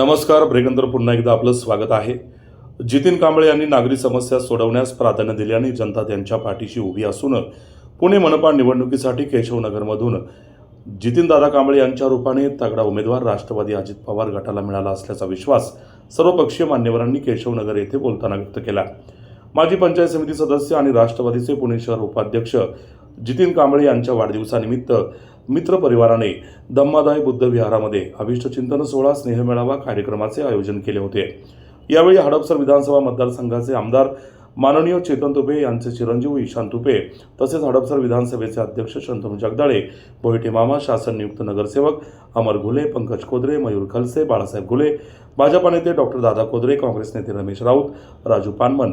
नमस्कार ब्रेकनंतर पुन्हा एकदा आपलं स्वागत आहे. जितीन कांबळे यांनी नागरी समस्या सोडवण्यास प्राधान्य दिल्याने जनता त्यांच्या पाठीशी उभी असून पुणे मनपा निवडणुकीसाठी केशवनगरमधून जितीनदादा कांबळे यांच्या रूपाने तगडा उमेदवार राष्ट्रवादी अजित पवार गटाला मिळाला असल्याचा विश्वास सर्वपक्षीय मान्यवरांनी केशवनगर येथे बोलताना व्यक्त केला. माजी पंचायत समिती सदस्य आणि राष्ट्रवादीचे पुणे शहर उपाध्यक्ष जितीन कांबळे यांच्या वाढदिवसानिमित्त मित्रपरिवाराने दम्मादाय बुद्ध विहारामध्ये अभिष्ट चिंतन सोहळा स्नेहमेळावा कार्यक्रमाचे आयोजन केले होते. यावेळी हडपसर विधानसभा मतदारसंघाचे आमदार माननीय चेतन तुपे यांचे चिरंजीव ईशान तुपे तसेच हडपसर विधानसभेचे अध्यक्ष शंतनू जगदाळे बोहिटे मामा शासन नियुक्त नगरसेवक अमर घुले पंकज कोदरे मयूर खलसे बाळासाहेब घुले भाजपा नेते डॉक्टर दादा कोदरे काँग्रेस नेते रमेश राऊत राजू पानमन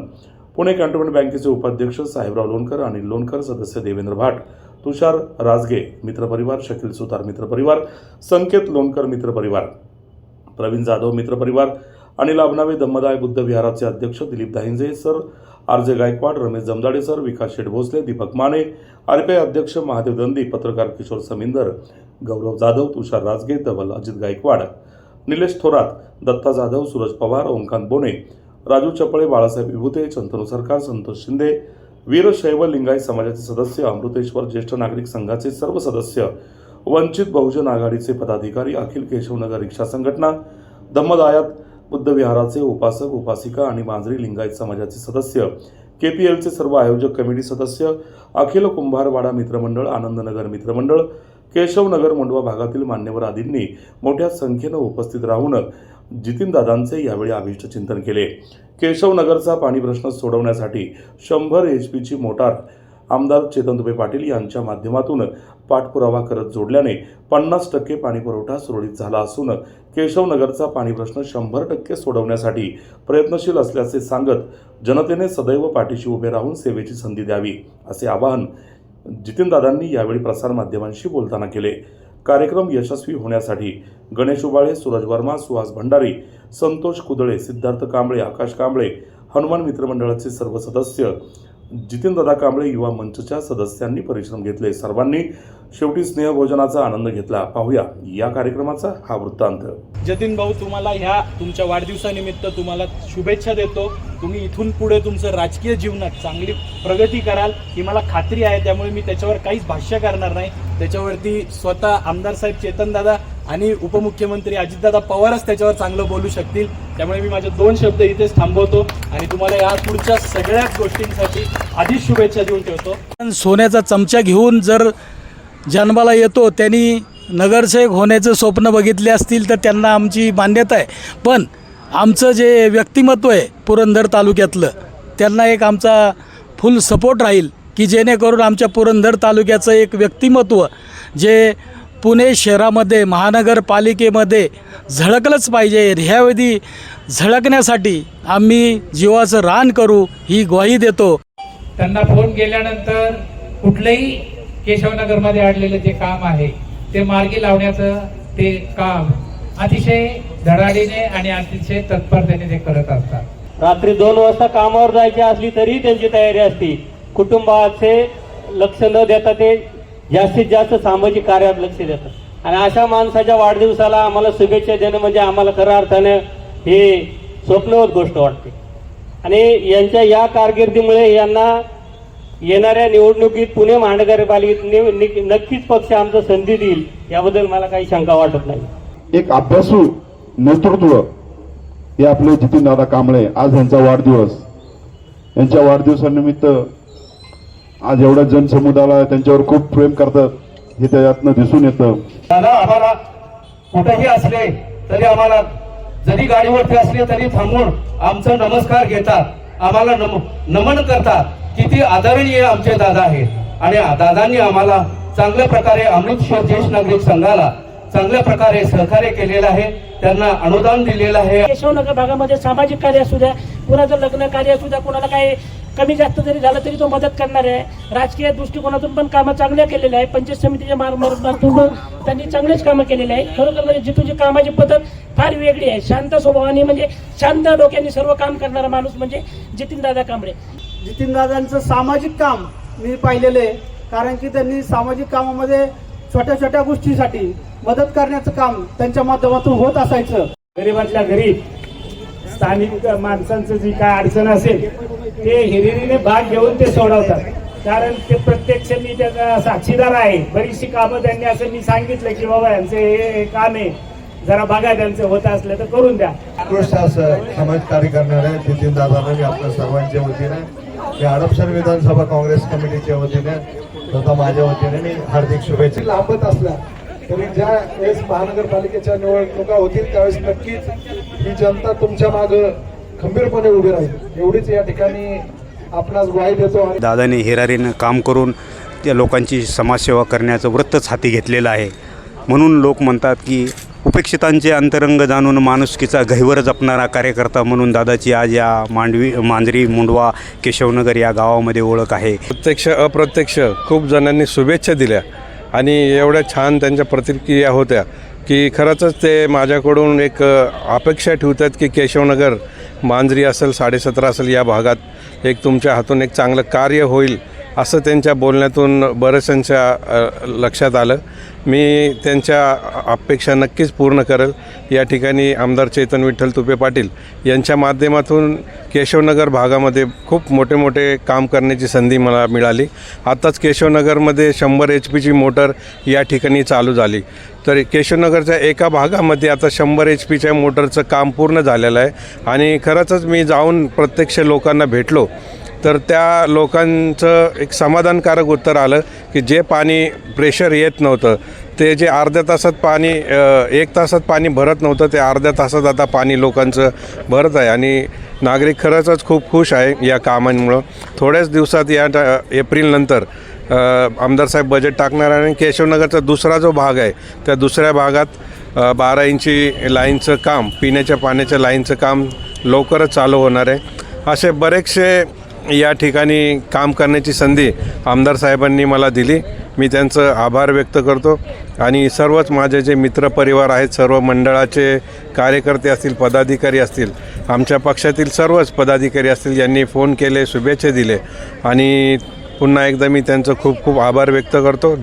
पुणे कॅन्टोन्मेंट बँकेचे उपाध्यक्ष साहेबराव लोणकर अनिल लोणकर सदस्य देवेंद्र भाट तुषार राजगे मित्रपरिवार शकील सुतार मित्रपरिवार संकेत लोणकर मित्रपरिवार प्रवीण जाधव मित्रपरिवार आणि लाभनावे दम्मदाय बुद्ध विहाराचे अध्यक्ष Dilip Dahinje sir R J Gaikwad Ramesh Jamdade sir Vikas Sheth Bhosale Deepak Mane RPI अध्यक्ष महादेव दंदी पत्रकार किशोर समिंदर गौरव जाधव तुषार राजगे धवल अजित गायकवाड निलेश थोरात दत्ता जाधव सूरज पवार ओमकांत बोने राजू चपळे बाळासाहेब विभुते चंतनू सरकार संतोष शिंदे वीरशैव लिंगायत समाजाचे सदस्य अमृतेश्वर ज्येष्ठ नागरिक संघाचे सर्व सदस्य वंचित बहुजन आघाडीचे पदाधिकारी अखिल केशवनगर रिक्षा संघटना धम्मदायात बुद्ध विहाराचे उपासक उपासिका आणि मांजरी लिंगायत समाजाचे सदस्य के पी एलचे सर्व आयोजक कमिटी सदस्य अखिल कुंभारवाडा मित्रमंडळ आनंदनगर मित्रमंडळ केशवनगर मंडवा भागातील मान्यवर आदींनी मोठ्या संख्येनं उपस्थित राहून जितीनदादांचे यावेळी अभिष्ट चिंतन केले. केशवनगरचा पाणी प्रश्न सोडवण्यासाठी शंभर एच पीची मोटार आमदार चेतन दुबे पाटील यांच्या माध्यमातून पाठपुरावा करत जोडल्याने पन्नास टक्के पाणीपुरवठा सुरळीत झाला असून केशवनगरचा पाणी प्रश्न शंभर टक्के सोडवण्यासाठी प्रयत्नशील असल्याचे सांगत जनतेने सदैव पाठीशी उभे राहून सेवेची संधी द्यावी असे आवाहन जितीनदादांनी यावेळी प्रसारमाध्यमांशी बोलताना केले. कार्यक्रम यशस्वी होण्यासाठी गणेश उबाळे सूरज वर्मा सुहास भंडारी संतोष कुदळे सिद्धार्थ कांबळे आकाश कांबळे हनुमान मित्रमंडळाचे सर्व सदस्य जितेंद्रदा कांबळे युवा मंचच्या सदस्यांनी परिश्रम घेतले. सर्वांनी शेवटी स्नेहभोजनाचा आनंद घेतला. पाहूया या कार्यक्रमाचा हा वृत्तांत. जतीन भाऊ तुम्हाला ह्या तुमच्या वाढदिवसानिमित्त तुम्हाला शुभेच्छा देतो. तुम्ही इथून पुढे तुमचं राजकीय जीवनात चांगली प्रगती कराल ही मला खात्री आहे. त्यामुळे मी त्याच्यावर काहीच भाष्य करणार नाही. त्याच्यावरती स्वतः आमदार साहेब चेतनदादा आणि उपमुख्यमंत्री अजितदादा पवारच त्याच्यावर चांगलं बोलू शकतील. त्यामुळे मी माझे दोन शब्द इथेच थांबवतो आणि तुम्हाला या पुढच्या सगळ्याच गोष्टींसाठी आधीच शुभेच्छा देऊन ठेवतो. सोन्याचा चमचा घेऊन जर जन्माला येतो त्यांनी नगरसेवक होण्याचं स्वप्न बघितले असतील तर त्यांना आमची मान्यता आहे. पण आमचं जे व्यक्तिमत्व आहे पुरंदर तालुक्यातलं त्यांना एक आमचा फुल सपोर्ट राहील की जेणेकरून आमच्या पुरंदर तालुक्याचं एक व्यक्तिमत्व जे पुणे शहरामध्ये महानगरपालिकेमध्ये झळकलंच पाहिजे. ह्यावेळी झळकण्यासाठी आम्ही जीवाचं रान करू ही ग्वाही देतो. त्यांना फोन केल्यानंतर कुठलंही केशवनगरमध्ये अडलेलं जे काम आहे ते मार्गी लावण्याचं ते काम अतिशय धडाडीने आणि अतिशय तत्परतेने ते करत असतात. रात्री दोन वाजता कामावर जायची असली तरी त्यांची तयारी असती. कुटुंबाचे लक्ष न देता ते जास्तीत जास्त सामाजिक कार्यात लक्ष देतात. आणि अशा माणसाच्या वाढदिवसाला आम्हाला शुभेच्छा देणं म्हणजे आम्हाला खऱ्या अर्थानं हे स्वप्नवत गोष्ट वाटते. आणि यांच्या या कारकिर्दीमुळे यांना येणाऱ्या निवडणुकीत पुणे महानगरपालिकेत नि- नक्कीच पक्ष आमचा संधी देईल याबद्दल मला काही शंका वाटत नाही. एक अभ्यासू नेतृत्व हे आपले जितीनदादा कांबळे आज यांचा वाढदिवस. यांच्या वाढदिवसानिमित्त आज एवढ्या जनसमुदायाला त्यांच्यावर खूप प्रेम करतात. हे त्याच्यातनं दिसून येतं. दादा आम्हाला कुठेही असले तरी आम्हाला जरी गाडीवरती असले तरी थांबून आमचा नमस्कार घेतात आम्हाला नम नमन करतात किती आदरणीय आमचे दादा आहेत. आणि दादांनी आम्हाला चांगल्या प्रकारे अमृतसर ज्येष्ठ नागरिक संघाला चांगल्या प्रकारे सहकार्य केलेलं आहे. त्यांना अनुदान दिलेलं आहे. केशवनगर भागामध्ये सामाजिक कार्य असू द्या कुणाचं लग्न कार्य असू द्या कुणाला काही कमी जास्त जरी झालं तरी तो मदत करणार आहे. राजकीय दृष्टिकोनातून पण कामं चांगल्या केलेल्या आहे पंचायत समितीच्या मार- माध्यमातून पण त्यांनी चांगलेच कामं केलेले आहे खरोखर म्हणजे जिथूची कामाची पद्धत फार वेगळी आहे. शांत स्वभावाने म्हणजे शांत डोक्याने सर्व काम करणारा माणूस म्हणजे जितीनदादा कांबळे. जितीनदादांचं सामाजिक काम मी पाहिलेलं आहे. कारण की त्यांनी सामाजिक कामामध्ये छोट्या छोट्या गोष्टीसाठी मदत करण्याचं काम त्यांच्या माध्यमातून होत असायचं. गरिबातल्या गरीब स्थानिक माणसांचं जी काय अडचण असेल ते हिरिरीने भाग घेऊन ते सोडवतात. कारण ते प्रत्यक्ष मी त्याचा साक्षीदार आहे. बरीचशी कामं त्यांनी असं मी सांगितलं की बाबा यांचं हे हे काम आहे. जरा बघा त्यांचं होत असलं तर करून द्या. उत्कृष्ट असं समाज कार्य करणारे नितीन दादांना मी आपल्या सर्वांच्या वतीने मी हडपसर विधानसभा काँग्रेस कमिटीच्या वतीने तथा माझ्या वतीने मी हार्दिक शुभेच्छा लांबत असल्या तरी ज्या वेळेस महानगरपालिकेच्या निवडणुका होतील त्यावेळेस नक्कीच ही जनता तुमच्या माग खंबीरपणे उभी राहील. एवढीच या ठिकाणी आपणास ग्वाही देतो दादाने हिरारीनं काम करून त्या लोकांची समाजसेवा करण्याचं वृत्तच हाती घेतलेलं आहे. म्हणून लोक म्हणतात की उपेक्षितांचे अंतरंग जाणून माणुसकीचा गहिवर जपणारा कार्यकर्ता म्हणून दादाची आज या मांडवी मांजरी मुंडवा केशवनगर या गावामध्ये ओळख आहे. प्रत्यक्ष अप्रत्यक्ष खूप जणांनी शुभेच्छा दिल्या. आणि एवढ्या छान त्यांच्या प्रतिक्रिया होत्या की खरंच ते माझ्याकडून एक अपेक्षा ठेवतात की केशवनगर मांजरी असेल साडेसतरा असेल या भागात एक तुमच्या हातून एक चांगलं कार्य होईल. असं त्यांच्या बोलण्यातून बऱ्याचशांच्या लक्षात आलं. मी त्यांच्या अपेक्षा नक्कीच पूर्ण करेल. या ठिकाणी आमदार चेतन विठ्ठल तुपे पाटील यांच्या माध्यमातून केशवनगर भागामध्ये खूप मोठे मोठे काम करण्याची संधी मला मिळाली. आत्ताच केशवनगरमध्ये शंभर एच पीची मोटर या ठिकाणी चालू झाली. तर केशवनगरच्या एका भागामध्ये आता शंभर एच पीच्या मोटरचं काम पूर्ण झालेलं आहे. आणि खरंचच मी जाऊन प्रत्यक्ष लोकांना भेटलो. तर त्या लोकांचं एक समाधानकारक उत्तर आलं की जे पाणी प्रेशर येत नव्हतं ते जे अर्ध्या तासात पाणी एक तासात पाणी भरत नव्हतं ते अर्ध्या तासात आता पाणी लोकांचं भरत आहे. आणि नागरिक खरंचच खूप खुश आहे या कामांमुळं. थोड्याच दिवसात या एप्रिलनंतर आमदारसाहेब आमदार साहेब बजेट टाकणार आणि केशवनगरचा दुसरा जो भाग आहे त्या दुसऱ्या भागात बारा इंची लाईनचं काम पिण्याच्या पाण्याच्या लाईनचं काम लवकरच चालू होणार आहे. असे बरेचसे या ठिकाणी काम करण्याची संधी आमदार साहेबांनी मला दिली. मी त्यांचं आभार व्यक्त करतो. आणि सर्वच माझे जे मित्रपरिवार आहेत सर्व मंडळाचे कार्यकर्ते असतील पदाधिकारी असतील आमच्या पक्षातील सर्वच पदाधिकारी असतील यांनी फोन केले शुभेच्छा दिले. आणि पुन्हा एकदा मी त्यांचं खूप खूप आभार व्यक्त करतो.